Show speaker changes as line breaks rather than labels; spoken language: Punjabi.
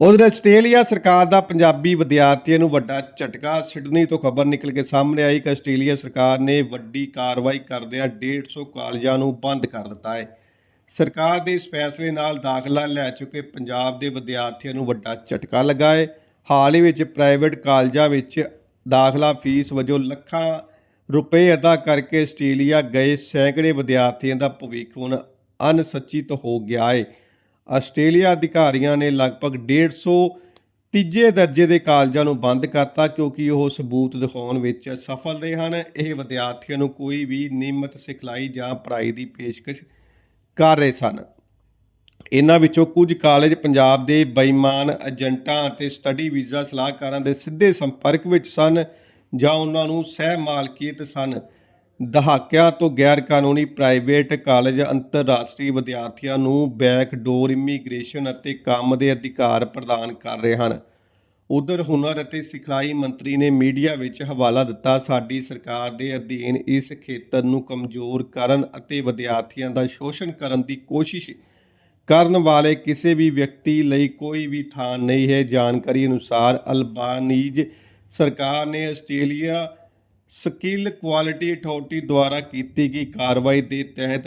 ਉਧਰ ਆਸਟ੍ਰੇਲੀਆ ਸਰਕਾਰ ਦਾ ਪੰਜਾਬੀ ਵਿਦਿਆਰਥੀਆਂ ਨੂੰ ਵੱਡਾ ਝਟਕਾ। ਸਿਡਨੀ ਤੋਂ ਖਬਰ ਨਿਕਲ ਕੇ ਸਾਹਮਣੇ ਆਈ ਕਿ ਆਸਟ੍ਰੇਲੀਆ ਸਰਕਾਰ ਨੇ ਵੱਡੀ ਕਾਰਵਾਈ ਕਰਦਿਆਂ 150 ਕਾਲਜਾਂ ਨੂੰ ਬੰਦ ਕਰ ਦਿੱਤਾ ਹੈ। ਸਰਕਾਰ ਦੇ ਇਸ ਫੈਸਲੇ ਨਾਲ ਦਾਖਲਾ ਲੈ ਚੁੱਕੇ ਪੰਜਾਬ ਦੇ ਵਿਦਿਆਰਥੀਆਂ ਨੂੰ ਵੱਡਾ ਝਟਕਾ ਲੱਗਾ ਹੈ। ਹਾਲ ਹੀ ਵਿੱਚ ਪ੍ਰਾਈਵੇਟ ਕਾਲਜਾਂ ਵਿੱਚ ਦਾਖਲਾ ਫੀਸ ਵਜੋਂ ਲੱਖਾਂ ਰੁਪਏ ਅਦਾ ਕਰਕੇ ਆਸਟ੍ਰੇਲੀਆ ਗਏ ਸੈਂਕੜੇ ਵਿਦਿਆਰਥੀਆਂ ਦਾ ਭਵਿੱਖ ਹੁਣ ਅਨਸਚਿਤ ਹੋ ਗਿਆ ਹੈ। ਆਸਟ੍ਰੇਲੀਆ ਅਧਿਕਾਰੀਆਂ ਨੇ ਲਗਭਗ 150 ਤੀਜੇ ਦਰਜੇ ਦੇ ਕਾਲਜਾਂ ਨੂੰ ਬੰਦ ਕਰਤਾ, ਕਿਉਂਕਿ ਉਹ ਸਬੂਤ ਦਿਖਾਉਣ ਵਿੱਚ ਸਫਲ ਰਹੇ ਹਨ। ਇਹ ਵਿਦਿਆਰਥੀਆਂ ਨੂੰ ਕੋਈ ਵੀ ਨਿਯਮਤ ਸਿਖਲਾਈ ਜਾਂ ਪੜ੍ਹਾਈ ਦੀ ਪੇਸ਼ਕਸ਼ ਕਰ ਰਹੇ ਸਨ। ਇਹਨਾਂ ਵਿੱਚੋਂ ਕੁਝ ਕਾਲਜ ਪੰਜਾਬ ਦੇ ਬੇਈਮਾਨ ਏਜੰਟਾਂ ਅਤੇ ਸਟੱਡੀ ਵੀਜ਼ਾ ਸਲਾਹਕਾਰਾਂ ਦੇ ਸਿੱਧੇ ਸੰਪਰਕ ਵਿੱਚ ਸਨ ਜਾਂ ਉਹਨਾਂ ਨੂੰ ਸਹਿ ਮਾਲਕੀਅਤ ਸਨ। ਦਹਾਕਿਆਂ ਤੋਂ ਗੈਰ ਕਾਨੂੰਨੀ ਪ੍ਰਾਈਵੇਟ ਕਾਲਜ ਅੰਤਰਰਾਸ਼ਟਰੀ ਵਿਦਿਆਰਥੀਆਂ ਨੂੰ ਬੈਕਡੋਰ ਇਮੀਗ੍ਰੇਸ਼ਨ ਅਤੇ ਕੰਮ ਦੇ ਅਧਿਕਾਰ ਪ੍ਰਦਾਨ ਕਰ ਰਹੇ ਹਨ। ਉਧਰ ਹੁਨਰ ਅਤੇ ਸਿਖਲਾਈ ਮੰਤਰੀ ਨੇ ਮੀਡੀਆ ਵਿੱਚ ਹਵਾਲਾ ਦਿੱਤਾ, ਸਾਡੀ ਸਰਕਾਰ ਦੇ ਅਧੀਨ ਇਸ ਖੇਤਰ ਨੂੰ ਕਮਜ਼ੋਰ ਕਰਨ ਅਤੇ ਵਿਦਿਆਰਥੀਆਂ ਦਾ ਸ਼ੋਸ਼ਣ ਕਰਨ ਦੀ ਕੋਸ਼ਿਸ਼ ਕਰਨ ਵਾਲੇ ਕਿਸੇ ਵੀ ਵਿਅਕਤੀ ਲਈ ਕੋਈ ਵੀ ਥਾਂ ਨਹੀਂ ਹੈ। ਜਾਣਕਾਰੀ ਅਨੁਸਾਰ ਅਲਬਾਨੀਜ਼ ਸਰਕਾਰ ਨੇ ਆਸਟ੍ਰੇਲੀਆ ਸਕਿੱਲ ਕੁਆਲਿਟੀ ਅਥਾਰਟੀ ਦੁਆਰਾ ਕੀਤੀ ਗਈ ਕਾਰਵਾਈ ਦੇ ਤਹਿਤ